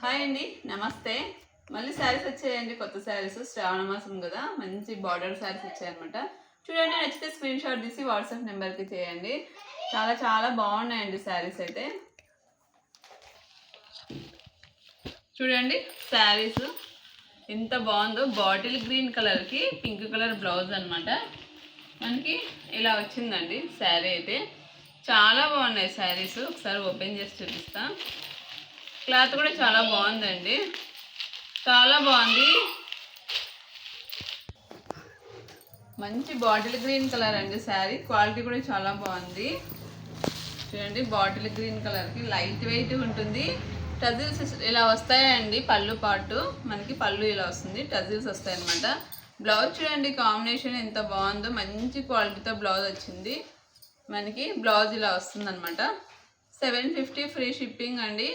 Hi అండి నమస్తే. మళ్ళీ శారీస్ వచ్చాయండి కొత్త శారీస్ శ్రావణ మాసం కదా మంచి బార్డర్ శారీస్ వచ్చాయన్నమాట. చూడండి నచ్చితే స్క్రీన్ షాట్ తీసి వాట్సాప్ నెంబర్కి చేయండి. చాలా చాలా బాగున్నాయండి శారీస్ అయితే. చూడండి శారీస్ ఎంత బాగుందో. బాటిల్ గ్రీన్ కలర్కి పింక్ కలర్ బ్లౌజ్ అనమాట మనకి ఇలా వచ్చిందండి శారీ అయితే. చాలా బాగున్నాయి శారీస్. ఒకసారి ఓపెన్ చేసి చూపిస్తా. క్లాత్ కూడా చాలా బాగుందండి. చాలా బాగుంది. మంచి బాటిల్ గ్రీన్ కలర్ అండి శారీ. క్వాలిటీ కూడా చాలా బాగుంది. చూడండి బాటిల్ గ్రీన్ కలర్కి లైట్ వెయిట్ ఉంటుంది. టజిల్స్ ఇలా వస్తాయండి పళ్ళు పాటు. మనకి పళ్ళు ఇలా వస్తుంది టజిల్స్ వస్తాయన్నమాట. బ్లౌజ్ చూడండి కాంబినేషన్ ఎంత బాగుందో. మంచి క్వాలిటీతో బ్లౌజ్ వచ్చింది. మనకి బ్లౌజ్ ఇలా వస్తుంది అనమాట సెవెన్ ఫిఫ్టీ ఫ్రీ షిప్పింగ్ అండి.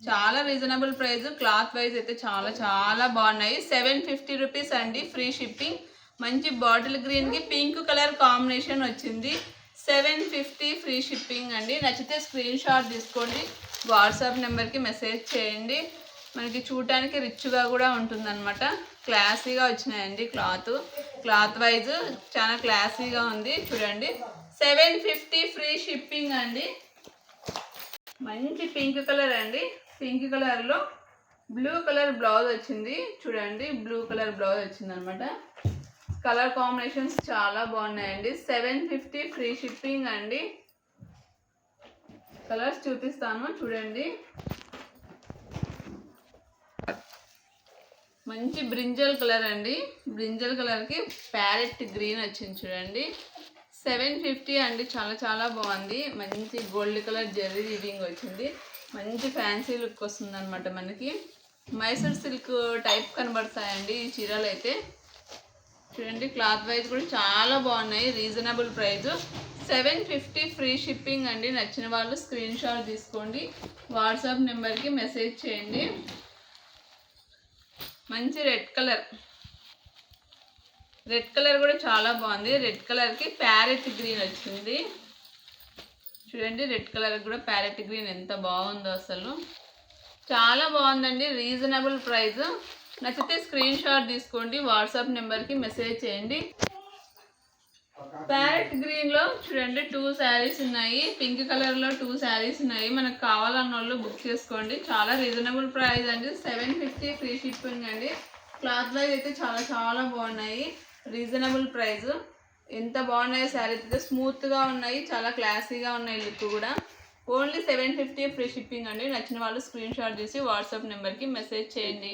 చాలా రీజనబుల్ ప్రైస్ క్లాత్ వైజ్ అయితే చాలా చాలా బాగున్నాయి. సెవెన్ ఫిఫ్టీ రూపీస్ అండి. ఫ్రీ షిప్పింగ్ మంచి బాటిల్ గ్రీన్కి పింక్ కలర్ కాంబినేషన్ వచ్చింది. సెవెన్ ఫిఫ్టీ ఫ్రీ షిప్పింగ్ అండి. నచ్చితే స్క్రీన్ షాట్ తీసుకోండి. వాట్సాప్ నెంబర్కి మెసేజ్ చేయండి. మనకి చూడటానికి రిచ్గా కూడా ఉంటుందన్నమాట. క్లాసీగా వచ్చినాయండి క్లాత్ క్లాత్ వైజ్ చాలా క్లాసీగా ఉంది. చూడండి. సెవెన్ ఫిఫ్టీ ఫ్రీ షిప్పింగ్ అండి. మంచి పింక్ కలర్ అండి. పింక్ కలర్లో బ్లూ కలర్ బ్లౌజ్ వచ్చింది. చూడండి బ్లూ కలర్ బ్లౌజ్ వచ్చింది అనమాట కలర్ కాంబినేషన్స్ చాలా బాగున్నాయండి. సెవెన్ ఫిఫ్టీ ఫ్రీ షిప్పింగ్ అండి. కలర్స్ చూపిస్తాను చూడండి. మంచి బ్రింజల్ కలర్ అండి. బ్రింజల్ కలర్కి ప్యారెట్ గ్రీన్ వచ్చింది చూడండి. సెవెన్ ఫిఫ్టీ అండి చాలా చాలా బాగుంది. మంచి గోల్డ్ కలర్ జెర్రీ వీవింగ్ వచ్చింది. మంచి ఫ్యాన్సీ లుక్ వస్తుంది అనమాట మనకి. మైసూర్ సిల్క్ టైప్ కనబడతాయండి ఈ చీరలు అయితే చూడండి క్లాత్ వైజ్ కూడా చాలా బాగున్నాయి reasonable price seven fifty free shipping అండి నచ్చిన వాళ్ళు స్క్రీన్ షాట్ తీసుకోండి. వాట్సాప్ నెంబర్కి మెసేజ్ చేయండి. మంచి రెడ్ కలర్. రెడ్ కలర్ కూడా చాలా బాగుంది. రెడ్ కలర్కి ప్యారెట్ గ్రీన్ వచ్చింది. చూడండి రెడ్ కలర్ కూడా ప్యారెట్ గ్రీన్ ఎంత బాగుందో అసలు. చాలా బాగుందండి రీజనబుల్ ప్రైస్. నచ్చితే స్క్రీన్ షాట్ తీసుకోండి వాట్సాప్ నెంబర్కి మెసేజ్ చేయండి. ప్యారెట్ గ్రీన్లో చూడండి టూ శారీస్ ఉన్నాయి. పింక్ కలర్లో టూ శారీస్ ఉన్నాయి. మనకు కావాలన్న వాళ్ళు బుక్ చేసుకోండి. చాలా రీజనబుల్ ప్రైస్ అండి. సెవెన్ ఫిఫ్టీ ఫ్రీ షిప్పింగ్ అండి. క్లాత్ వైజ్ అయితే చాలా చాలా బాగున్నాయి. Reasonable price. ఎంత బాగున్నాయో శారీస్ అయితే స్మూత్గా ఉన్నాయి చాలా క్లాసీగా ఉన్నాయి లుక్ కూడా. Only seven fifty free shipping అండి. నచ్చిన వాళ్ళు స్క్రీన్ షాట్ చేసి వాట్సాప్ నెంబర్కి మెసేజ్ చేయండి.